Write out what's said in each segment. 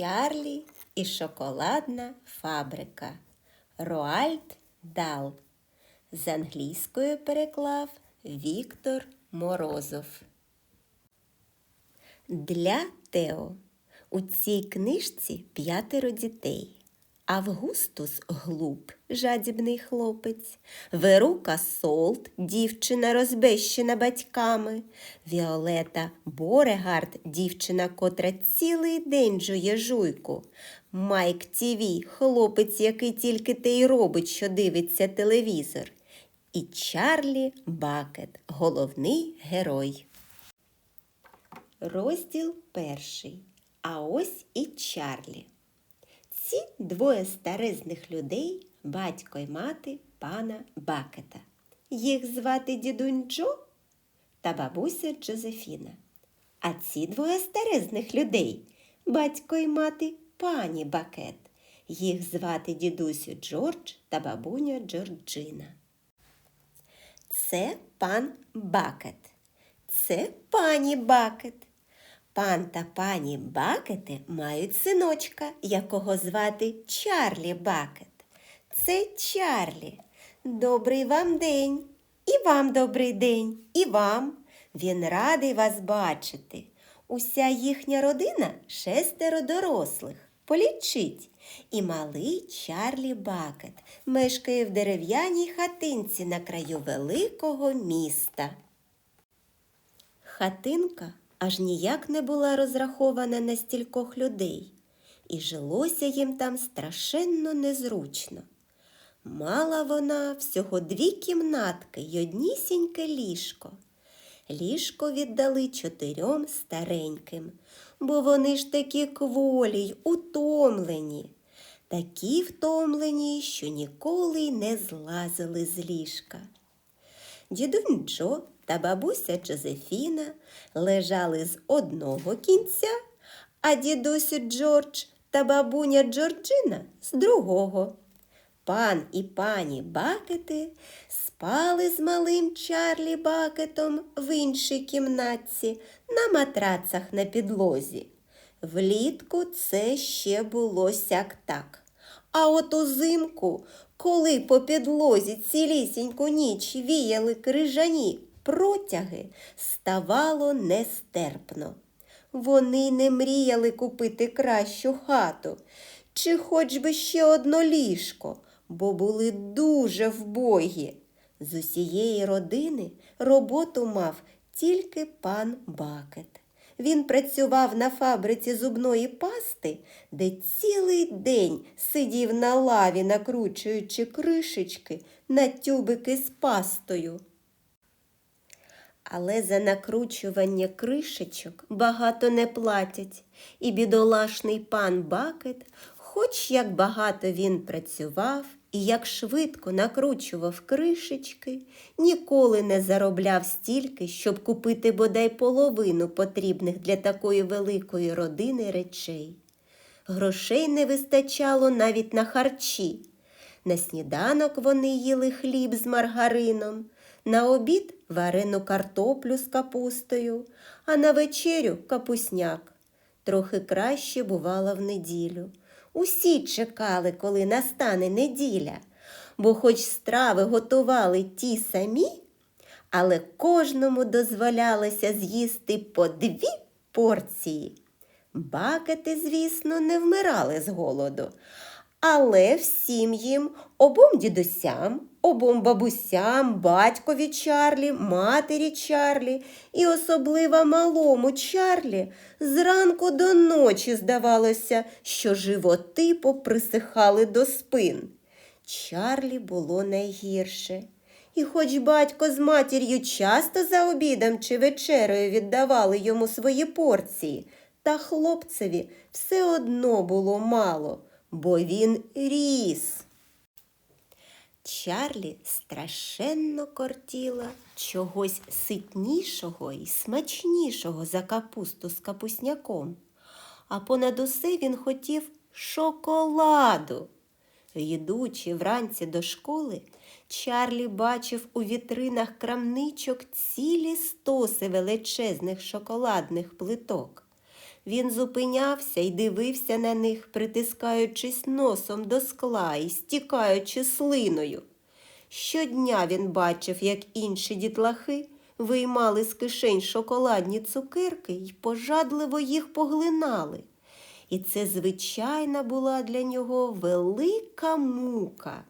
Чарлі і шоколадна фабрика. Роальд Дал. З англійської переклав Віктор Морозов. Для Тео у цій книжці п'ятеро дітей. Августус глуп, жадібний хлопець, Верука Солт, дівчина розбещена батьками, Віолета Борегард, дівчина, котра цілий день жує жуйку, Майк Тіві, хлопець, який тільки те й робить, що дивиться телевізор, і Чарлі Бакет, головний герой. Розділ перший. А ось і Чарлі. Ці двоє старезних людей, батько й мати пана Бакета. Їх звати дідунь Джо та бабуся Джозефіна. А ці двоє старезних людей, батько й мати пані Бакет. Їх звати дідусю Джордж та бабуня Джорджина. Це пан Бакет. Це пані Бакет. Пан та пані Бакети мають синочка, якого звати Чарлі Бакет. Це Чарлі. Добрий вам день. І вам добрий день, і вам. Він радий вас бачити. Уся їхня родина шестеро дорослих. Полічіть. І малий Чарлі Бакет мешкає в дерев'яній хатинці на краю великого міста. Хатинка аж ніяк не була розрахована на стількох людей, і жилося їм там страшенно незручно. Мала вона всього дві кімнатки й однісіньке ліжко. Ліжко віддали чотирьом стареньким, бо вони ж такі кволі й утомлені, такі втомлені, що ніколи й не злазили з ліжка. Дідунь Джо та бабуся Джозефіна лежали з одного кінця, а дідусю Джордж та бабуня Джорджина з другого. Пан і пані Бакети спали з малим Чарлі Бакетом в іншій кімнатці на матрацах на підлозі. Влітку це ще було сяк так. А от узимку, коли по підлозі цілісіньку ніч віяли крижані протяги, ставало нестерпно. Вони не мріяли купити кращу хату чи хоч би ще одно ліжко, бо були дуже вбогі. З усієї родини роботу мав тільки пан Бакет. Він працював на фабриці зубної пасти, де цілий день сидів на лаві, накручуючи кришечки на тюбики з пастою. Але за накручування кришечок багато не платять, і бідолашний пан Бакет, хоч як багато він працював і як швидко накручував кришечки, ніколи не заробляв стільки, щоб купити бодай половину потрібних для такої великої родини речей. Грошей не вистачало навіть на харчі. На сніданок вони їли хліб з маргарином, на обід варену картоплю з капустою, а на вечерю капусняк. Трохи краще бувало в неділю. Усі чекали, коли настане неділя, бо хоч страви готували ті самі, але кожному дозволялося з'їсти по дві порції. Бакети, звісно, не вмирали з голоду, але всім їм, обом дідусям, обом бабусям, батькові Чарлі, матері Чарлі і особливо малому Чарлі зранку до ночі здавалося, що животи поприсихали до спин. Чарлі було найгірше. І хоч батько з матір'ю часто за обідом чи вечерею віддавали йому свої порції, та хлопцеві все одно було мало, бо він ріс. Чарлі страшенно кортіла чогось ситнішого і смачнішого за капусту з капусняком, а понад усе він хотів шоколаду. Йдучи вранці до школи, Чарлі бачив у вітринах крамничок цілі стоси величезних шоколадних плиток. Він зупинявся і дивився на них, притискаючись носом до скла і стікаючи слиною. Щодня він бачив, як інші дітлахи виймали з кишень шоколадні цукерки і пожадливо їх поглинали. І це, звичайна, була для нього велика мука.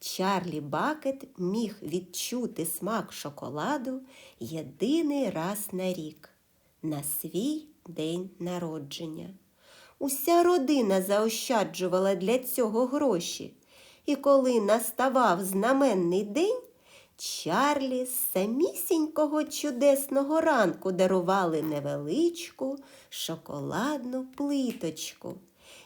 Чарлі Бакет міг відчути смак шоколаду єдиний раз на рік на свій день народження. Уся родина заощаджувала для цього гроші, і коли наставав знаменний день, Чарлі з самісінького чудесного ранку дарували невеличку шоколадну плиточку.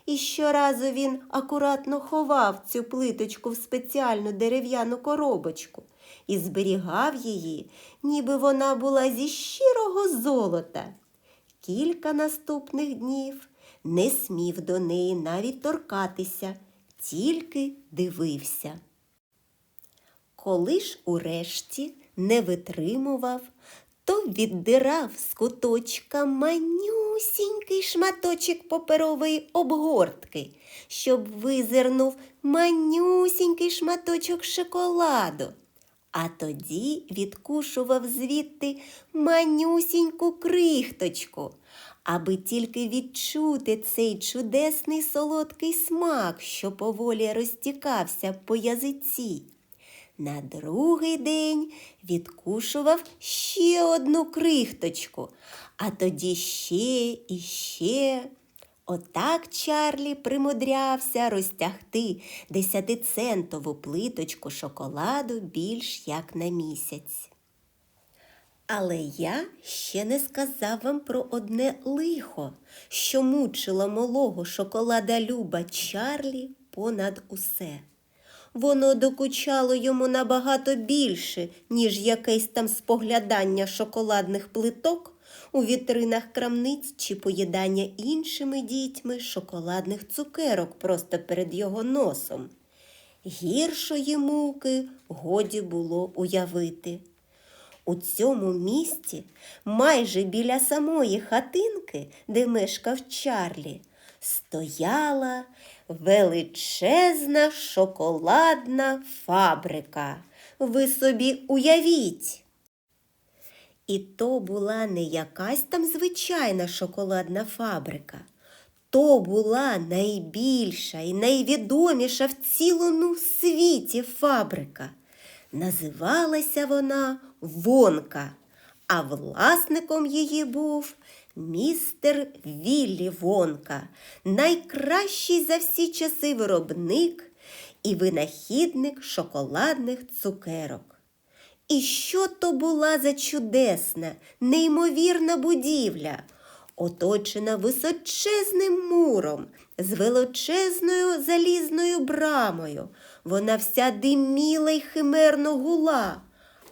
І щоразу він акуратно ховав цю плиточку в спеціальну дерев'яну коробочку і зберігав її, ніби вона була зі щирого золота. Кілька наступних днів не смів до неї навіть торкатися, тільки дивився. Коли ж урешті не витримував, то віддирав з куточка манюсінький шматочок паперової обгортки, щоб визирнув манюсінький шматочок шоколаду. А тоді відкушував звідти манюсіньку крихточку, аби тільки відчути цей чудесний солодкий смак, що поволі розтікався по язиці. На другий день відкушував ще одну крихточку, а тоді ще і ще. Отак Чарлі примудрявся розтягти десятицентову плиточку шоколаду більш як на місяць. Але я ще не сказав вам про одне лихо, що мучило малого шоколада Люба Чарлі понад усе. Воно докучало йому набагато більше, ніж якесь там споглядання шоколадних плиток у вітринах крамниць чи поїдання іншими дітьми шоколадних цукерок просто перед його носом. Гіршої муки годі було уявити. У цьому місті, майже біля самої хатинки, де мешкав Чарлі, стояла величезна шоколадна фабрика. Ви собі уявіть. І то була не якась там звичайна шоколадна фабрика. То була найбільша і найвідоміша в цілому світі фабрика. Називалася вона Вонка, а власником її був містер Віллі Вонка, найкращий за всі часи виробник і винахідник шоколадних цукерок. І що то була за чудесна, неймовірна будівля, оточена височезним муром, з величезною залізною брамою. Вона вся диміла й химерно гула,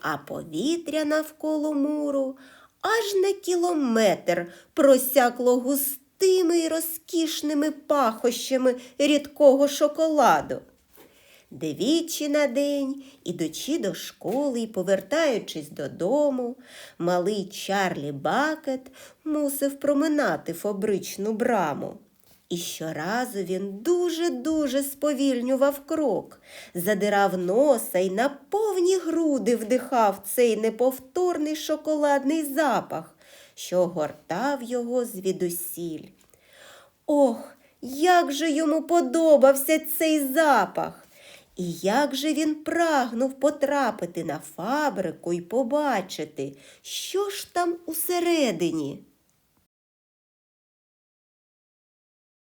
а повітря навколо муру аж на кілометр просякло густими й розкішними пахощами рідкого шоколаду. Двічі на день, ідучи до школи і повертаючись додому, малий Чарлі Бакет мусив проминати фабричну браму. І щоразу він дуже-дуже сповільнював крок, задирав носа і на повні груди вдихав цей неповторний шоколадний запах, що гортав його звідусіль. Ох, як же йому подобався цей запах! І як же він прагнув потрапити на фабрику і побачити, що ж там усередині.